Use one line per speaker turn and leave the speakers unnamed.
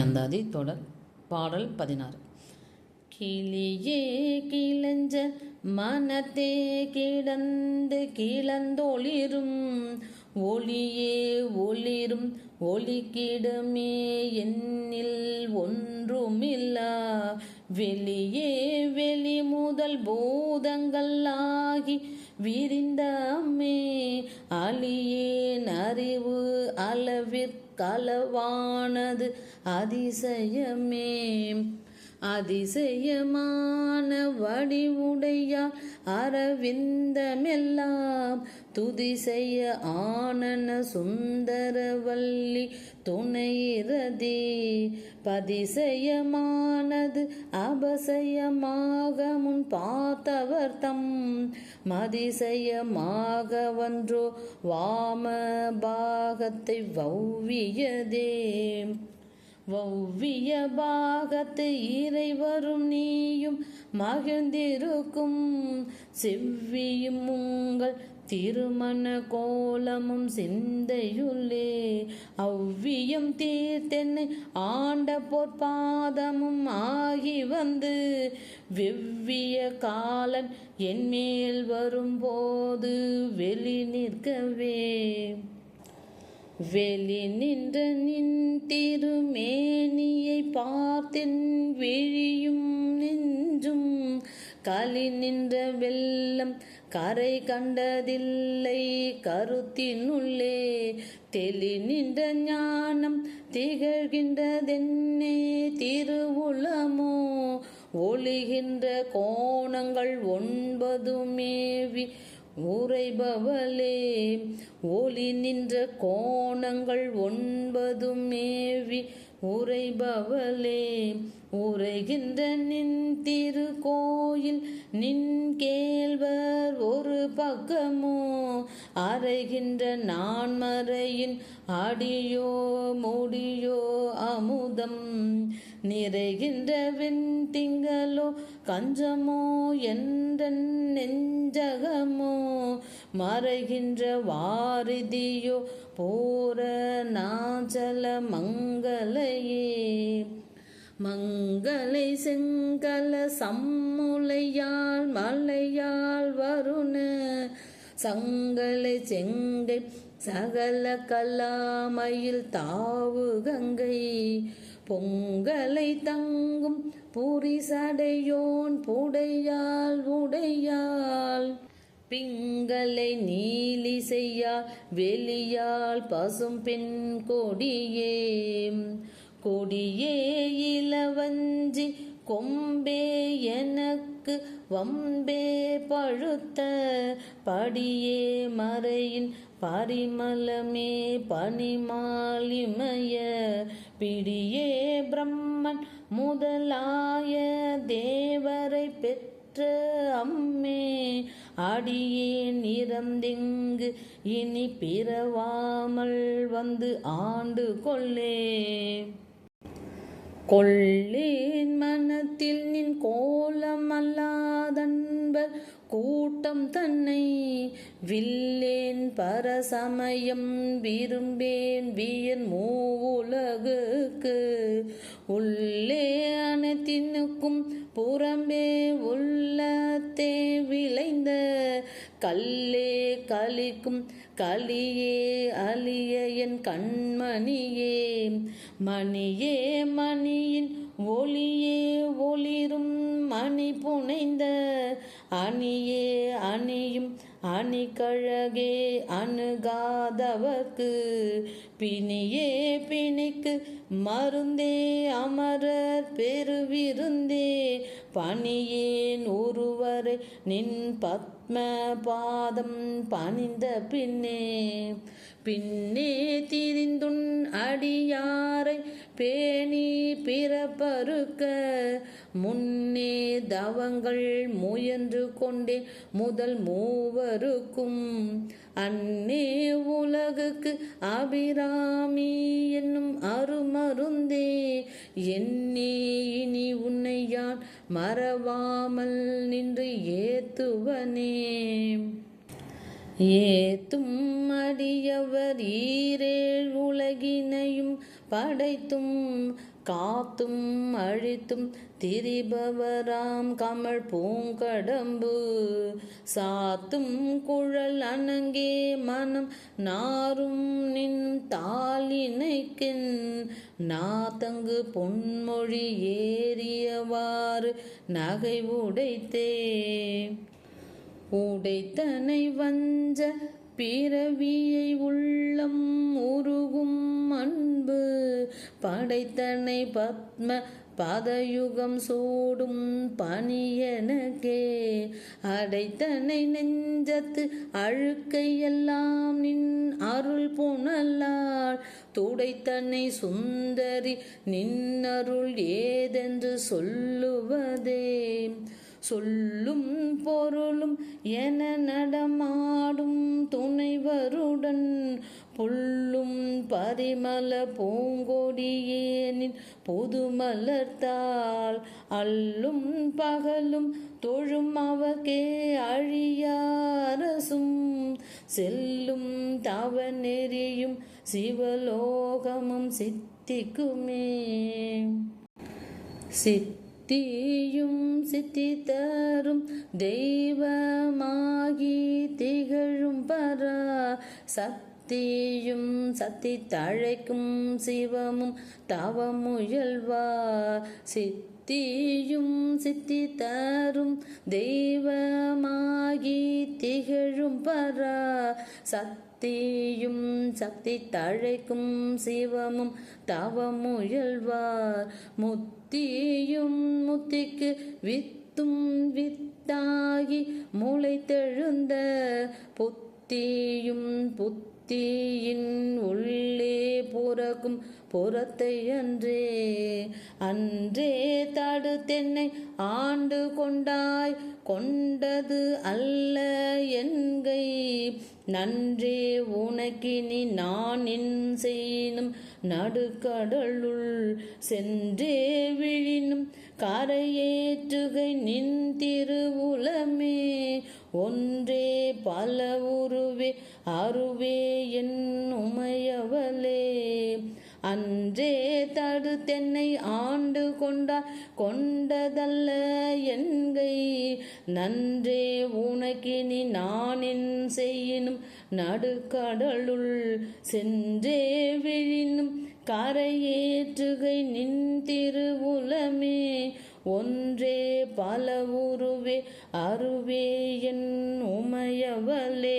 அந்தாதி தொடர் பாடல் பதினாறு கிளியே கிளஞ்ச மனத்தே கிடந்து கிளந்தொளிரும் ஒளியே ஒளிரும் ஒளிக்கிடமே என்னில் ஒன்றுமில்லா வெளியே வெளி முதல் பூதங்கள் ஆகி விரிந்தாமே அழியே அறிவு அளவிற்கு கலவானது அதிசயமே அதிசயமான வடிவுடையார் அரவிந்தமெல்லாம் துதிசெய்ய ஆனன சுந்தரவல்லி துணையிறதே பதிசயமானது அபசயமாக முன் பார்த்தவர் தம் மதிசயமாக ஒன்றோ வாம பாகத்தை வௌவியதே ஒவ்விய பாகத்து இறைவரும் நீயும் மகிழ்ந்திருக்கும் செவ்வியும் உங்கள் திருமண கோலமும் சிந்தையுள்ளே அவ்வியம் தீர்த்தென்னை ஆண்ட பொற்பாதமும் ஆகி வந்து வெவ்விய காலன் என் மேல் வரும்போது வெளி நிற்கவே வெளி நின்ற நின் திரு பார்த்தென் விழியும் நெஞ்சும் காலி நின்ற வெள்ளம் கரை கண்டதில்லை கருத்தினுள்ளே தெளி நின்ற ஞானம் திகழ்கின்றதென்னே திருவுளமோ ஒளிகின்ற கோணங்கள் ஒன்பதுமேவி உரைபவளே ஒளி நின்ற கோணங்கள் ஒன்பதும் மேவி உரைபவளே உரைகின்ற நின் திருக்கோயில் நின் கேள்வர் ஒரு பக்கமோ அறைகின்ற நான் மறையின் அடியோ முடியோ அமுதம் நிறைகின்ற வெண்திங்களோ கஞ்சமோ என்ற நெஞ்சகமோ மறைகின்ற வாரிதியோ போர நாஜல மங்களையே மங்களை செங்கல சம்முலையால் மலையால் வருண சங்கலை செங்கை சகல கல்லாமையில் தாவு கங்கை பொங்கலை தங்கும் பூரி சடையோன் புடையால் உடையால் பிங்களை நீலி செய்யா வெளியால் பசும் பெண் கொடியே கொடியே இளவஞ்சி கொம்பே எனக்கு வம்பே பழுத்த படியே மறையின் பரிமலமே பனிமாலிமய பிடியே பிரம்மன் முதலாய தேவரை பெற்ற அம்மே அடியே நிறந்திங்கு இனி பிறவாமல் வந்து ஆண்டு கொள்ளே கொள்ளேன் மனத்தில் நின் கோலமல்லாதன்பர் கூட்டம் தன்னை வில்லேன் பரசமயம் விரும்பேன் வியன் மூவுலகுக்கு உள்ளே அனைத்தினுக்கும் புறம்பே உள்ளத்தே விளைந்த கல்லே கலிக்கும் கலியே அலிய என் கண்மணியே மணியே மணியின் ஒளியே ஒளிரும் அணி புனைந்த அணியே அணியும் அணி கழகே அணுகாதவர்க்கு பிணியே பிணிக்கு மருந்தே அமரர் பெருவிருந்தே பணியேன் ஒருவரை நின் பத்ம பாதம் பணிந்த பின்னே பின்னே திரிந்துண் அடியாரை பேணி பிறப்பறுக்க முன்னே தவங்கள் முயன்று கொண்டே முதல் மூவருக்கும் அன்னே உலகுக்கு அபிராமி என்னும் அருமருந்தே என்னே இனி உன்னை யான் மறவாமல் நின்று ஏத்துவனே ஏத்தும் அடியவர் ஈரேழ் படைத்தும் காத்தும் அழித்தும் திரிபவராம் கமல் பூங்கடம்பு சாத்தும் குழல் அணங்கே மனம் நாரும் நின் தாளினைக்கின் நாத்தங்கு பொன்மொழி ஏறியவாறு நகை உடைத்தே உடைத்தனை வஞ்ச பிறவியை உள்ளம் படைத்தனை பத்ம பாதயுகம் சூடும் பணியனகே அடைத்தனை நெஞ்சத்து அழுக்கையெல்லாம் நின் அருள் புனலாள் துடைத்தனை சுந்தரி நின்னருள் ஏதென்று சொல்லுவதே சொல்லும் பொருளும் என நடமாடும் துணைவருடன் புல்லும் பரிமல பூங்கொடியேனின் மலர்த்தால் அல்லும் பகலும் தொழும் அவகே அழியாரசும் செல்லும் தவ நெறியும் சிவலோகமும் சித்திக்குமே சித்தியும் சித்தி தரும் தெய்வமாகி திகழும் பரா சத் சக்தியும் சக்தி தழைக்கும் சிவமும் தவமுயல்வா சித்தியும் சித்தி தரும் தெய்வமாகி திகழும் பரா சக்தியும் சக்தி தழைக்கும் சிவமும் தவமுயல்வார் முத்தியும் முத்திக்கு வித்தும் வித்தாகி முளைத்தெழுந்த புத்தியும் புத்தி 低音五。உறக்கும் புறத்தை அன்றே அன்றே தடுத்தென்னை ஆண்டு கொண்டாய் கொண்டது அல்ல என்கை நன்றே உனக்கினி நான் என் செய்யினும் நடுக்கடலுள் சென்றே விழினும் கரையேற்றுகை நின் திருவுலமே ஒன்றே பல உருவே அருவே என் தென்னை ஆண்டு கொண்டா கொண்டதல்ல என்கை நன்றே உனக்கினி நானின் செய்யினும் நடுக்கடலுள் சென்றே விழினும் கரையேற்றுகை நின் திருவுலமே ஒன்றே பல உருவே அருவே என் உமையவளே